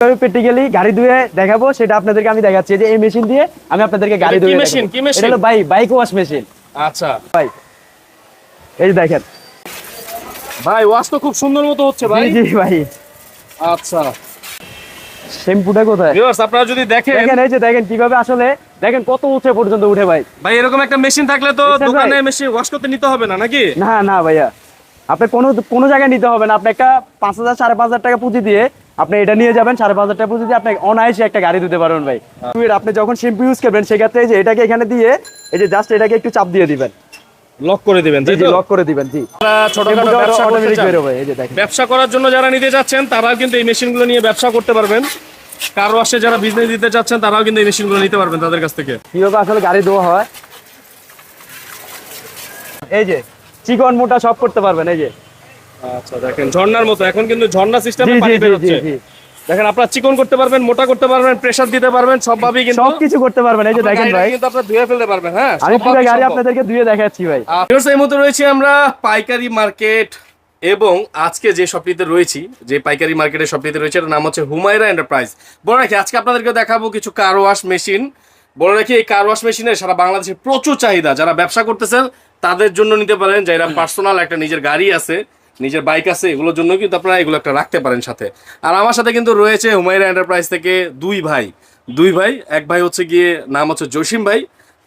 Practically গাড়ি ধুয়ে দেখাবো সেটা আপনাদেরকে আমি দেখাচ্ছি। যে এই মেশিন দিয়ে আমি আপনাদেরকে গাড়ি ধুয়ে। কি? এটা হলো বাইক বাইক ওয়াশ মেশিন আচ্ছা। ভাই এই দেখেন। ভাই ওয়াশ তো খুব সুন্দর মতো হচ্ছে ভাই। জি ভাই। আচ্ছা। শ্যাম্পুটা কোথায়? ভিউয়ার্স আপনারা যদি দেখেন দেখেন এই যে দেখেন কীভাবে আসলে দেখেন কত উঁচে পর্যন্ত উঠে ভাই। ভাই এরকম একটা মেশিন থাকলে তো দোকানে মেশিন ওয়াশ করতে নিতে হবে না নাকি? না না ভাইয়া। আপনি কোনো কোনো জায়গায় নিতে হবে না। আপনি একটা পাঁচ হাজার সাড়ে পাঁচ হাজার টাকা পুঁজি দিয়ে আপনি এটা নিয়ে যাবেন সাড়ে পাঁচ হাজার টাকা আপনি অনায়াসে একটা গাড়ি দিতে পারবেন ভাই। আপনি যখন শ্যাম্পু ইউজ করবেন সেক্ষেত্রে যে এটাকে এখানে দিয়ে এই যে জাস্ট এটাকে একটু চাপ দিয়ে দিবেন। লক করে দিবেন জি তাই জি তো? লক করে দিবেন জি। ছোটখাটো ব্যবসা করতে চান, এই যে দেখেন। ব্যবসা করার জন্য যারা নিতে যাচ্ছেন কিন্তু এই মেশিনগুলো নিয়ে ব্যবসা করতে পারবেন। কার ওয়াশে যারা বিজনেস দিতে চাচ্ছেন তারাও কিন্তু এই মেশিনগুলো নিতে পারবেন তাদের কাছ থেকে। কীভাবে আসলে গাড়ি ধোয়া হয়। এই যে চিকন মোটা সব করতে পারবেন এই যে। আচ্ছা দেখেন ঝর্ণার মতো। এখন কিন্তু ঝর্ণা সিস্টেমে পানি বের হচ্ছে দেখেন আপনারা চিকন করতে পারবেন মোটা করতে পারবেন প্রেসার দিতে পারবেন সবভাবেই কিন্তু সব কিছু করতে পারবেন। এই যে দেখেন ভাই। কিন্তু আপনারা ধুয়ে ফেলতে পারবেন হ্যাঁ আমি পুরো গাড়ি আপনাদেরকে ধুয়ে দেখাচ্ছি ভাই। ভিউয়ার্স, এই মুহূর্তে রয়েছি আমরা পাইকারি মার্কেট এবং আজকে যে শপটিতে রয়েছি যে পাইকারি মার্কেটের শপটিতে রয়েছে এটার নাম হচ্ছে হুমায়রা এন্টারপ্রাইজ বলে রাখি আজকে আপনাদেরকে দেখাবো কিছু কার ওয়াশ মেশিন বলে রাখি এই কার ওয়াশ মেশিনের সারা বাংলাদেশে প্রচুর চাহিদা। যারা ব্যবসা করতেছেন তাদের জন্য নিতে পারেন যারা পার্সোনাল একটা নিজের গাড়ি আছে নিজের বাইক আছে এগুলোর জন্য কিন্তু আপনারা এগুলো একটা রাখতে পারেন সাথে। আর আমার সাথে কিন্তু রয়েছে হুমায়রা এন্টারপ্রাইজ থেকে দুই ভাই। দুই ভাই এক ভাই হচ্ছে গিয়ে নাম হচ্ছে জসিম ভাই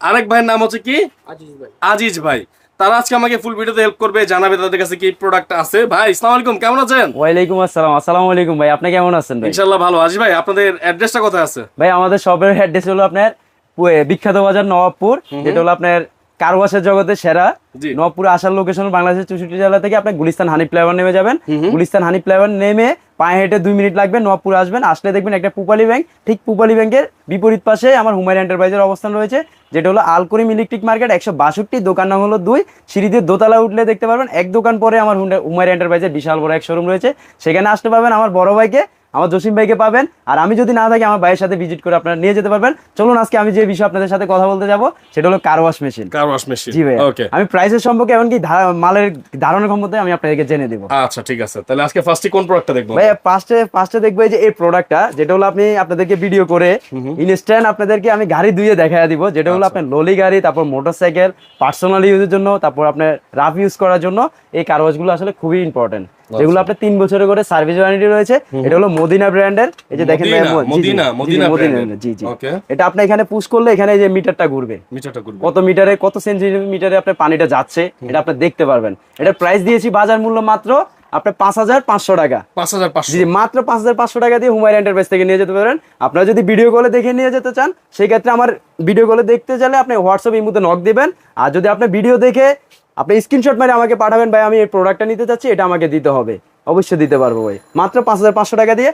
আরেক ভাইয়ের নাম হচ্ছে কি? আজিজ ভাই। তারা আজকে আমাকে ফুল ভিডিওতে হেল্প করবে জানাবে তাদের কাছে কি প্রোডাক্ট আছে। ভাই আসসালামু আলাইকুম কেমন আছেন? ওয়ালাইকুম আসসালাম আসসালামু আলাইকুম ভাই আপনি কেমন আছেন ভাই? ইনশাআল্লাহ ভালো। আজিজ ভাই আপনাদের অ্যাড্রেসটা কোথায় আছে? ভাই আমাদের শপের অ্যাড্রেস হলো আপনার বিখ্যাত বাজার নবাবপুর যেটা হলো আপনার কারওয়াশের জগতে সেরা? জি। নবাবপুরে আসার লোকেশন বাংলাদেশের চৌষট্টি জেলা থেকে আপনি গুলিস্তান হানি ফ্লাইওভার নেমে যাবেন। গুলিস্তান হানি ফ্লাইওভার নেমে পায়ে হেঁটে দুই মিনিট লাগবে নবাবপুর আসবেন। আসলে দেখবেন একটা পুপালি ব্যাংক ঠিক পুপালি ব্যাংকের বিপরীত পাশে আমার হুমায়ুন এন্টারপ্রাইজের অবস্থান রয়েছে যেটা হলো আলকরিম ইলেকট্রিক মার্কেট একশো বাষট্টি দোকান নাম হলো দুই। সিঁড়িতে দোতলা উঠলে দেখতে পারবেন এক দোকান পরে আমার হুমায়ুন এন্টারপ্রাইজের বিশাল বড় এক শোরুম রয়েছে। সেখানে আসতে পাবেন আমার বড় ভাইকে আমার জসিম ভাইকে পাবেন। আর আমি যদি না থাকি আমার ভাইয়ের সাথে ভিজিট করে আপনারা নিয়ে যেতে পারবেন। চলুন আজকে আমি যে বিষয়ে আপনাদের সাথে কথা বলতে যাব সেটা হলো car wash machine car wash machine জি ভাই ওকে আমি প্রাইসের সম্পর্কে এমনকি মালের ধারণের ক্ষমতায় আমি আপনাদেরকে জেনে দেবো। আচ্ছা ঠিক আছে। তাহলে আজকে ফার্স্টে কোন প্রোডাক্টটা দেখব? ভাই ফার্স্টে ফার্স্টে দেখব এই যে এই প্রোডাক্টটা যেটা হলো আপনি আপনাদেরকে ভিডিও করে ইনস্ট্যান্ট আপনাদেরকে আমি গাড়ি ধুয়ে দেখা দিব যেটা হলো আপনার ললি গাড়ি তারপর মোটরসাইকেল পার্সোনাল ইউজের জন্য তারপর আপনার রাফ ইউজ করার জন্য এই কারওয়াজগুলো আসলে খুবই ইম্পর্টেন্ট যেগুলো আপনার তিন বছরের করে সার্ভিস ওয়ারেন্টি রয়েছে। এটা হলো মদিনা ব্র্যান্ডের এই যে দেখেন মদিনা, মদিনা, জি, জি. এটা আপনি এখানে পুশ করলে এখানে যে মিটারটা ঘুরবে। মিটারটা করব কত মিটারে কত সেন্টিমিটারে আপনার পানিটা যাচ্ছে এটা আপনি দেখতে পারবেন। এটা প্রাইস দিয়েছি বাজার মূল্য মাত্র আপনার পাঁচ হাজার পাঁচশো টাকা। পাঁচ হাজার পাঁচশো। জি মাত্র পাঁচ হাজার পাঁচশো টাকা দিয়ে হুমায়ুন এন্টারপ্রাইজ থেকে নিয়ে যেতে পারেন আপনারা যদি ভিডিও কলে দেখে নিয়ে যেতে চান সেই ক্ষেত্রে আমার ভিডিও কলে দেখতে চাইলে আপনি হোয়াটসঅ্যাপ নক দিবেন। আর যদি আপনি ভিডিও দেখে আপনি স্ক্রিনশট মারে আমাকে পাঠাবেন ভাই আমি এই প্রোডাক্টটা নিতে চাচ্ছি এটা আমাকে দিতে হবে। অবশ্যই দিতে পারব ভাই। মাত্র পাঁচ হাজার পাঁচশো টাকা দিয়ে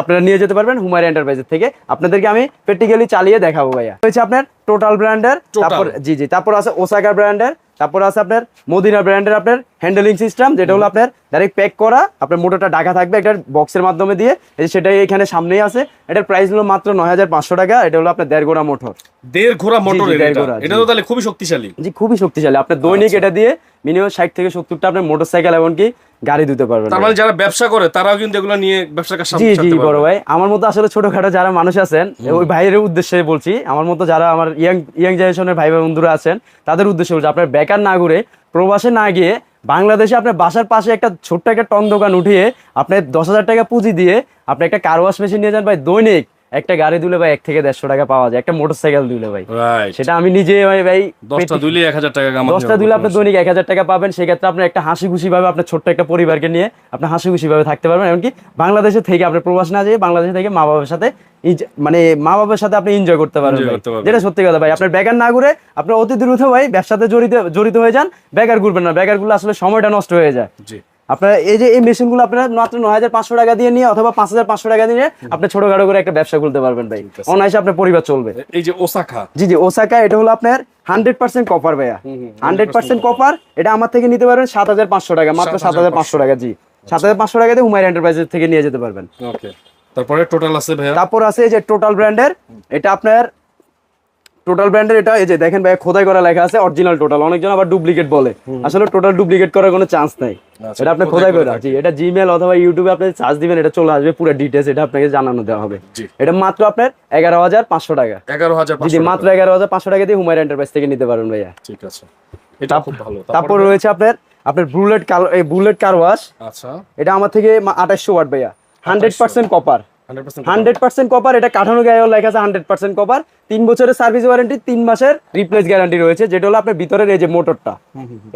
আপনারা নিয়ে যেতে পারবেন হুমায়ুন এন্টারপ্রাইজের থেকে। আপনাদেরকে আমি প্র্যাকটিক্যালি চালিয়ে দেখাবো ভাইয়া। হয়েছে আপনার টোটাল ব্র্যান্ডের তারপর জি জি তারপর আছে ওসাকা ব্র্যান্ডের তারপর আছে আপনার মদিনা ব্র্যান্ডের আপনার হ্যান্ডেলিং সিস্টেম যেটা হলো আপনার ডাইরেক্ট প্যাক করা আপনার মোটরটা ঢাকা থাকবে একটা বক্সের মাধ্যমে দিয়ে। এই যে সেটাই এখানে সামনেই আছে। এটার প্রাইস হলো মাত্র নয় হাজার পাঁচশো টাকা এটা হলো আপনার দেড় গোড়া মোটর দেড় ঘোড়া মোটর এটা। তো তাহলে খুবই শক্তিশালী। জি খুবই শক্তিশালী। আপনার দৈনিক আচ্ছা। এটা দিয়ে মিনিমাম ষাট থেকে সত্তরটা আপনার মোটর সাইকেল এমনকি গাড়ি দিতে পারবেন তার মানে যারা ব্যবসা করে তারাও কিন্তু এগুলো নিয়ে ব্যবসা কাজ জি জি বড় ভাই। আমার মতো আসলে ছোটখাটো যারা মানুষ আছেন ওই ভাইয়ের উদ্দেশ্যে বলছি আমার মতো যারা আমার ইয়াং ইয়াং জেনারেশনের ভাই বন্ধুরা আছেন তাদের উদ্দেশ্যে বলছি আপনার বেকার না ঘুরে প্রবাসে না গিয়ে বাংলাদেশে আপনার বাসার পাশে একটা ছোট্ট একটা টন দোকান উঠিয়ে আপনি দশ হাজার টাকা পুঁজি দিয়ে আপনি একটা কার ওয়াশ মেশিন নিয়ে যান ভাই দৈনিক একটা গাড়ি দিলে ভাই এক থেকে দেড়শো টাকা পাওয়া যায় একটা মোটর সাইকেল দিলে ভাই। সেটা আমি নিজে ভাই ভাই দশটা দুইলে এক হাজার টাকা দশটা দিলে আপনি দৈনিক এক হাজার টাকা পাবেন সেক্ষেত্রে আপনি একটা হাসি খুশি ভাবে আপনার ছোট্ট একটা পরিবারকে নিয়ে আপনি হাসি খুশি ভাবে থাকতে পারবেন এমনকি বাংলাদেশে থেকে আপনি প্রবাস না যেয়ে বাংলাদেশে থেকে মা বাবার সাথে মানে মা বাবার সাথে আপনি এনজয় করতে পারবেন। যেটা সত্যি কথা ভাই আপনার বেকার না ঘুরে আপনার অতি দ্রুত ভাই ব্যবসাতে জড়িত জড়িত হয়ে যান বেকার ঘুরবেন না বেকারগুলো আসলে সময়টা নষ্ট হয়ে যায়। আপনার এই যে এই মেশিনগুলো আপনার মাত্র নয় হাজার পাঁচশো টাকা দিয়ে নিয়ে অথবা পাঁচ হাজার পাঁচশো টাকা দিয়ে আপনি ছোট ছোটখাটো করে একটা ব্যবসা খুলতে পারবেন ভাই। অনায়াসে আপনার পরিবার চলবে। এই যে ওসাকা জি জি ওসাকা এটা হলো আপনার হান্ড্রেড পার্সেন্ট কপার ভাইয়া। হান্ড্রেড পার্সেন্ট কপার এটা আমার থেকে নিতে পারবেন সাত হাজার পাঁচশো টাকা মাত্র সাত হাজার পাঁচশো টাকা জি। সাত হাজার পাঁচশো টাকা দিয়ে হুমায়ুন এন্টারপ্রাইজের থেকে নিয়ে যেতে পারবেন। ওকে তারপরে টোটাল আছে ভাইয়া? তারপর আছে এই যে টোটাল ব্র্যান্ডের এটা আপনার টোটাল ব্র্যান্ডের এটা এই যে দেখেন ভাই খোদাই করা লেখা আছে অরিজিনাল টোটাল অনেকজন আবার ডুপ্লিকেট বলে। আসলে টোটাল ডুপ্লিকেট করার কোনো চান্স নাই। আচ্ছা, এটা আপনি খোদাই করে জি এটা জিমেল অথবা ইউটিউবে আপনি সার্চ দিবেন এটা চলে আসবে পুরো ডিটেলস এটা আপনাকে জানানো দেওয়া হবে। এটা মাত্র আপনার এগারো হাজার পাঁচশো টাকা। এগারো হাজার জি মাত্র এগারো হাজার পাঁচশো টাকা দিয়ে হুমায়ুন এন্টারপ্রাইজ থেকে নিতে পারবেন ভাইয়া। ঠিক আছে। এটা খুব ভালো। তারপর রয়েছে আপনার আপনার বুলেট কার এই বুলেট কার ওয়াশ আচ্ছা। এটা আমার থেকে আঠাশশো ওয়াট ভাইয়া। Hundred percent copper hundred percent copper এটা কাঠানো গায়েও লেখা আছে হান্ড্রেড পার্সেন্ট কপার তিন বছরের সার্ভিস ওয়ারেন্টি তিন মাসের রিপ্লেস গ্যারান্টি রয়েছে যেটা হলো আপনার ভিতরের এই যে মোটরটা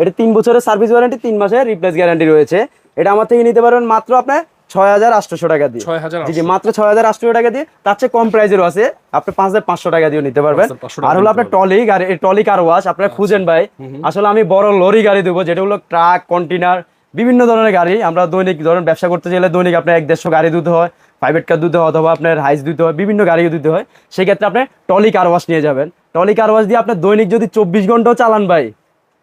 এটা তিন বছরের সার্ভিস ওয়ারেন্টি তিন মাসের রিপ্লেস গ্যারান্টি রয়েছে। এটা আমার থেকে নিতে পারবেন মাত্র আপনার ছয় হাজার আটশোশো টাকা দিয়ে। জি মাত্র ছয় হাজার আটশো টাকা দিয়ে। তার চেয়ে কম প্রাইজেরও আছে। আপনি পাঁচ হাজার পাঁচশো টাকা দিয়ে নিতে পারবেন। আর হলো আপনার টলি গাড়ি টলি কার ওয়াশ আপনার খুঁজেন ভাই। আসলে আমি বড় লরি গাড়ি দেবো যেটা হলো ট্রাক কন্টেনার বিভিন্ন ধরনের গাড়ি, আমরা দৈনিক ধরেন ব্যবসা করতে চাইলে দৈনিক আপনার এক দেড়শো গাড়ি দিতে হয় প্রাইভেট কার দিতে হয় অথবা আপনার হাইস দিতে হয়, বিভিন্ন গাড়িও দিতে হয়। সেক্ষেত্রে আপনি টলি কার ওয়াশ নিয়ে যাবেন। টলি কার ওয়াশ দিয়ে আপনার দৈনিক যদি চব্বিশ ঘন্টাও চালান ভাই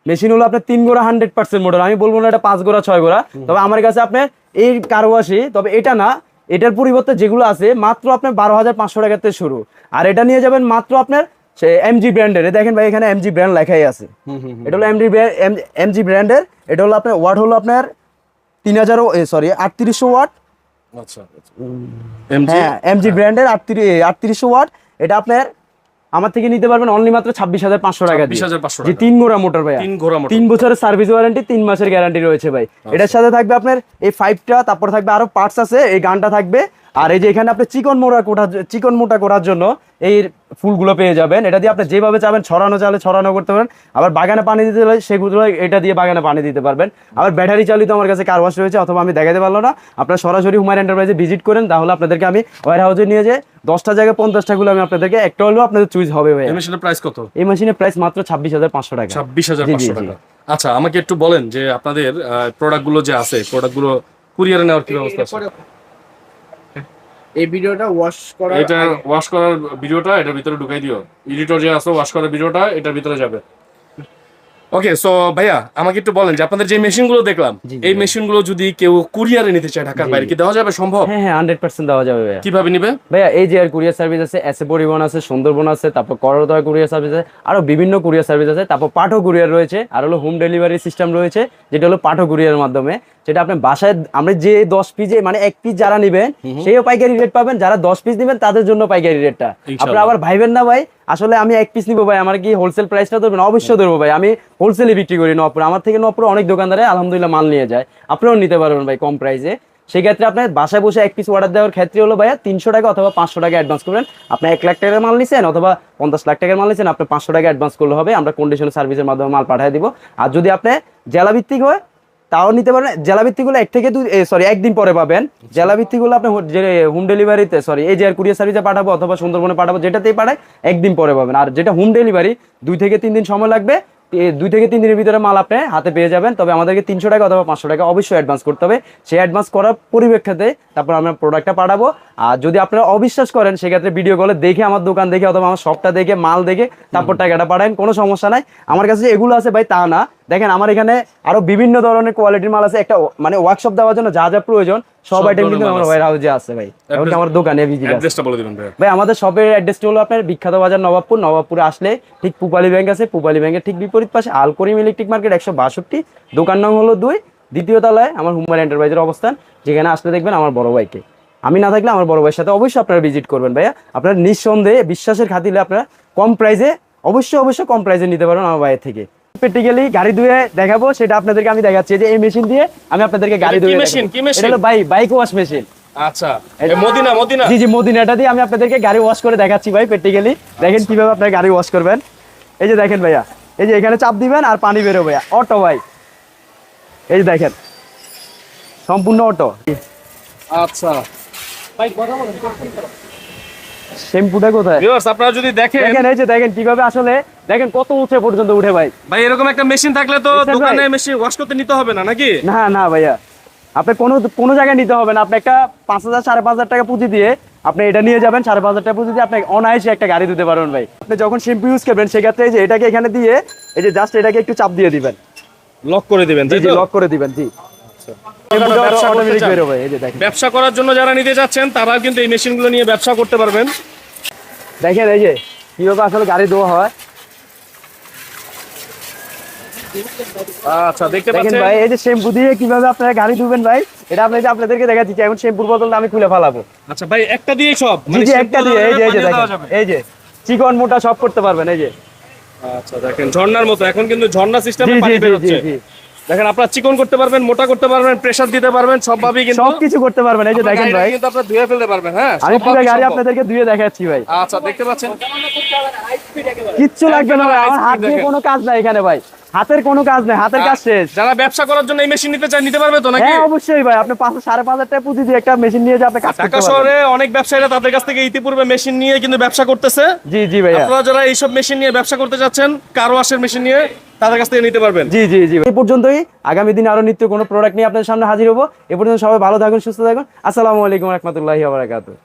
মেশিন হলো আপনার তিন গোড়া হান্ড্রেড পার্সেন্ট মোটর আমি বলব না এটা পাঁচ গোড়া, ছয় গোড়া। তবে আমার কাছে আপনার এই কার ওয়াশই তবে এটা না, এটার পরিবর্তে যেগুলো আছে, মাত্র আপনার বারো হাজার পাঁচশো টাকা থেকে শুরু। আর এটা নিয়ে যাবেন মাত্র আপনার সে এমজি ব্র্যান্ডের দেখেন ভাই এখানে এমজি ব্র্যান্ড লেখাই আছে। এটা হলো এমজি এমজি ব্র্যান্ডের এটা হলো আপনার ওয়াট হলো আপনার তিন হাজার সরি আটত্রিশশো ওয়াট। আচ্ছা এমজি হ্যাঁ এমজি ব্র্যান্ডের আটত্রিশ আটত্রিশশো ওয়াট। এটা আপনার আমার থেকে নিতে পারবেন অনলি মাত্র ছাব্বিশ হাজার পাঁচশো টাকা দিয়ে। 26,500 যে তিন গোড়া মোটর ভাই তিন তিন বছরের সার্ভিস ওয়ারেন্টি তিন মাসের গ্যারান্টি রয়েছে ভাই। এটার সাথে থাকবে আপনার এই ফাইভটা তারপর থাকবে আরও পার্টস আছে এই গানটা থাকবে। আর এই যে এখানে আপনি চিকন মোটা কোটা চিকন মোটা করার জন্য এই ফুলগুলো পেয়ে যাবেন। এটা দিয়ে আপনি যেভাবে চাবেন ছড়ানো চালে ছড়ানো করতে পারেন। আবার বাগানে পানি দিতে হলে সেগুলো এটা দিয়ে বাগানে পানি দিতে পারবেন। আবার ব্যাটারি চালিত আমার কাছে কার ওয়াশ রয়েছে অথবা আমি দেখাতে পারল না। আপনারা সরাসরি হুমায়ুন এন্টারপ্রাইজে ভিজিট করেন তাহলে আপনাদেরকে আমি ওয়ার হাউসে নিয়ে যে দশটা জায়গায় পঞ্চাশটা গুলো আমি আপনাদেরকে একটা হলেও আপনাদের চুজ হবে ভাই এই মেশিনের প্রাইস কত? এই মেশিনের প্রাইস মাত্র ছাব্বিশ হাজার পাঁচশো টাকা। ছাব্বিশ হাজার পাঁচশো টাকা। আচ্ছা আমাকে একটু বলেন যে আপনাদের প্রোডাক্টগুলো যে আছে প্রোডাক্টগুলো কুরিয়ারে নেওয়ার কি ব্যবস্থা আছে? এই ভিডিওটা ওয়াশ করা এটা ওয়াশ করার ভিডিওটা এটার ভিতরে ঢুকাই দিও। এডিটর যে আছে ওয়াশ করার ভিডিওটা এটার ভিতরে যাবে। ওকে সো ভাইয়া আমাকে একটু বলেন যে আপনাদের যে মেশিনগুলো দেখলাম এই। মেশিনগুলো যদি কেউ কুরিয়ারে নিতে চায় ঢাকার বাইরে কি দেওয়া যাবে সম্ভব? হ্যাঁ হ্যাঁ হান্ড্রেড পার্সেন্ট দেওয়া যাবে ভাইয়া। কীভাবে নিবে? ভাইয়া এই যে আর কুরিয়ার সার্ভিস আছে এসে পরিবহন আছে সুন্দরবন আছে তারপর করদয় কুরিয়ার সার্ভিস আছে আরও বিভিন্ন কুরিয়ার সার্ভিস আছে তারপর পাঠো কুরিয়ার রয়েছে আর হলো হোম ডেলিভারি সিস্টেম রয়েছে যেটা হলো পাঠো কুরিয়ারের মাধ্যমে। যেটা আপনি বাসায় আমরা যে দশ পিস মানে এক পিস যারা নিবেন সেইও পাইকারি রেট পাবেন যারা দশ পিস নিবেন তাদের জন্য পাইকারি রেটটা। আপনারা আবার ভাইবেন না ভাই আসলে আমি এক পিস নিবো ভাই আমার কি হোলসেল প্রাইসটা ধরবেন? অবশ্যই ধরবো ভাই আমি হোলসেলে বিক্রি করি নপুর। আমার থেকে নপুর অনেক দোকানদারে আলহামদুলিল্লাহ মাল নিয়ে যায়। আপনারাও নিতে পারবেন ভাই কম প্রাইসে সেক্ষেত্রে আপনার বাসায় বসে এক পিস অর্ডার দেওয়ার ক্ষেত্রে হলো ভাইয়া তিনশো টাকা অথবা পাঁচশো টাকা অ্যাডভান্স করবেন। আপনি এক লাখ টাকার মাল নিছেন অথবা পঞ্চাশ লাখ টাকার মাল নিচ্ছেন আপনি পাঁচশো টাকা অ্যাডভান্স করলে হবে। আমরা কন্ডিশন সার্ভিসের মাধ্যমে মাল পাঠিয়ে দিব। আর যদি আপনি জেলা ভিত্তিক হয় তাও নিতে পারেন জেলা ভিত্তিকগুলো এক থেকে দুই সরি একদিন পরে পাবেন। জেলা ভিত্তিকগুলো আপনি হোম ডেলিভারিতে সরি এই যে আর কুরিয়ার সার্ভিসে পাঠাবো অথবা সুন্দরবনে পাঠাবো যেটাতেই পাঠায় একদিন পরে পাবেন। আর যেটা হোম ডেলিভারি দুই থেকে তিন দিন সময় লাগবে। দুই থেকে তিন দিনের ভিতরে মাল আপনি হাতে পেয়ে যাবেন। তবে আমাদেরকে তিনশো টাকা অথবা পাঁচশো টাকা অবশ্যই অ্যাডভান্স করতে হবে। সেই অ্যাডভান্স করার পরিপ্রেক্ষিতে তারপর আমরা প্রোডাক্টটা পাঠাবো। আর যদি আপনারা অবিশ্বাস করেন সেক্ষেত্রে ভিডিও কলে দেখে আমার দোকান দেখে অথবা আমার শপটা দেখে মাল দেখে তারপর টাকাটা পাঠান কোনো সমস্যা নাই। আমার কাছে এগুলো আছে ভাই তা না। দেখেন আমার এখানে আরও বিভিন্ন ধরনের কোয়ালিটির মাল আছে। একটা মানে ওয়ার্কশপ দেওয়ার জন্য যা যা প্রয়োজন সব আইটেম কিন্তু আমার। ওয়ার হাউসে আছে ভাই। এমনকি আমার দোকানে ভিজিট অ্যাড্রেসটা বলে দিবেন ভাইয়া। ভাই আমাদের শপের অ্যাড্রেসটা হলো আপনার বিখ্যাত বাজার নবাবপুর। নবাবপুরে আসলে ঠিক পুপালি ব্যাংক আছে। পুপালি ব্যাংকের ঠিক বিপরীত পাশে আল করিম ইলেকট্রিক মার্কেট একশো বাষট্টি। দোকান নাম হলো দুই দ্বিতীয় তলায় আমার হুমার এন্টারপ্রাইজের অবস্থান। যেখানে আসলে দেখবেন আমার বড় ভাইকে। আমি না থাকলে আমার বড় ভাইয়ের সাথে অবশ্যই আপনারা ভিজিট করবেন ভাইয়া। আপনারা নিঃসন্দেহে বিশ্বাসের খাতিলে আপনারা কম প্রাইসে অবশ্যই অবশ্যই কম প্রাইসে নিতে পারবেন আমার ভাইয়ের থেকে। প্র্যাকটিক্যালি গাড়ি ধুয়ে দেখাবো সেটা আপনাদেরকে আমি দেখাচ্ছি। যে এই মেশিন দিয়ে আমি আপনাদেরকে গাড়ি ধুয়ে? দেখাবো। কি machine? এটা হলো বাইক বাইক ওয়াশ মেশিন আচ্ছা মদিনা মদিনা। জি জি মদিনাটা দিয়ে আমি আপনাদেরকে গাড়ি ওয়াশ করে দেখাচ্ছি ভাই প্র্যাকটিক্যালি দেখেন কীভাবে আপনার গাড়ি ওয়াশ করবেন। এই যে দেখেন ভাইয়া এই যে এখানে চাপ দিবেন আর পানি বেরোবে অটো ভাই। এই যে দেখেন সম্পূর্ণ অটো। আচ্ছা। শ্যাম্পুটা কোথায়? ভিউয়ার্স আপনারা যদি দেখেন দেখেন এই যে দেখেন কীভাবে আসলে দেখেন কত উঁচে পর্যন্ত উঠে ভাই। ভাই এরকম একটা মেশিন থাকলে তো দোকানে মেশিন ওয়াশ করতে নিতে হবে না নাকি? না না ভাইয়া। আপনি কোনো কোনো জায়গায় নিতে হবে না। আপনি একটা পাঁচ হাজার সাড়ে পাঁচ হাজার টাকা পুঁজি দিয়ে আপনি এটা নিয়ে যাবেন সাড়ে পাঁচ হাজার টাকা পুঁজি দিয়ে আপনি অনায়াসে একটা গাড়ি দিতে পারবেন ভাই। আপনি যখন শ্যাম্পু ইউজ করবেন সেক্ষেত্রে যে এটাকে এখানে দিয়ে এই যে জাস্ট এটাকে একটু চাপ দিয়ে দিবেন। লক করে দিবেন জি লক করে দিবেন জি। ব্যবসা করতে অটোমেটিক চান, বেরোবে এই যে দেখেন। ব্যবসা করার জন্য যারা নিতে যাচ্ছেন তারাও কিন্তু এই মেশিনগুলো নিয়ে ব্যবসা করতে পারবেন। দেখেন এই যে কীভাবে আসলে গাড়ি ধোয়া হয়। আচ্ছা দেখতে পাচ্ছেন? ভাই এই যে শ্যাম্পু দিয়ে কীভাবে আপনারা গাড়ি ধুবেন ভাই এটা আপনি যে আপনাদেরকে দেখাচ্ছি। এখন শ্যাম্পুর বোতলটা আমি খুলে ফেলাবো। আচ্ছা ভাই একটা দিয়ে সব? মানে একটা দিয়ে এই যে এই যে দেখেন। এই যে চিকন মোটা সব করতে পারবেন এই যে। আচ্ছা দেখেন ঝর্ণার মতো। এখন কিন্তু ঝর্ণা সিস্টেমে পানি বের হচ্ছে জি। দেখেন আপনারা চিকন করতে পারবেন মোটা করতে পারবেন প্রেসার দিতে পারবেন সবভাবেই কিন্তু সবকিছু করতে পারবেন। এই যে দেখেন ভাই কিন্তু আপনারা ধুয়ে ফেলতে পারবেন হ্যাঁ আমি পুরো গাড়ি আপনাদেরকে ধুয়ে দেখাচ্ছি ভাই। আচ্ছা দেখতে পাচ্ছেন? কিচ্ছু লাগবে না ভাই আমার হাত দিয়ে কোনো কাজ নাই এখানে ভাই। হাতের কোনো কাজ নেই হাতের কাজ শেষ। যারা ব্যবসা করার জন্য এই মেশিন নিতে চায় নিতে পারবে তো নাকি? হ্যাঁ অবশ্যই ভাই। আপনি পাঁচশো সাড়ে পাঁচ হাজার টাকা পুঁজি দিয়ে একটা মেশিন নিয়ে যে আপনি কাজ করতে ঢাকা শহরে অনেক ব্যবসায়ীরা তাদের কাছ থেকে ইতিপূর্বে মেশিন নিয়ে কিন্তু ব্যবসা করতেছে। জি জি ভাই আপনারা যারা এইসব মেশিন নিয়ে ব্যবসা করতে যাচ্ছেন কারও ওয়াশের মেশিন নিয়ে তাদের কাছ থেকে নিতে পারবেন। জি জি জি। এই পর্যন্তই। আগামী দিনে আরও নিত্য কোনো প্রোডাক্ট নিয়ে আপনাদের সামনে হাজির হব। এ পর্যন্ত সবাই ভালো থাকুন সুস্থ থাকুন। আসসালামু আলাইকুম রহমতুল্লাহি বারাকাতুহ।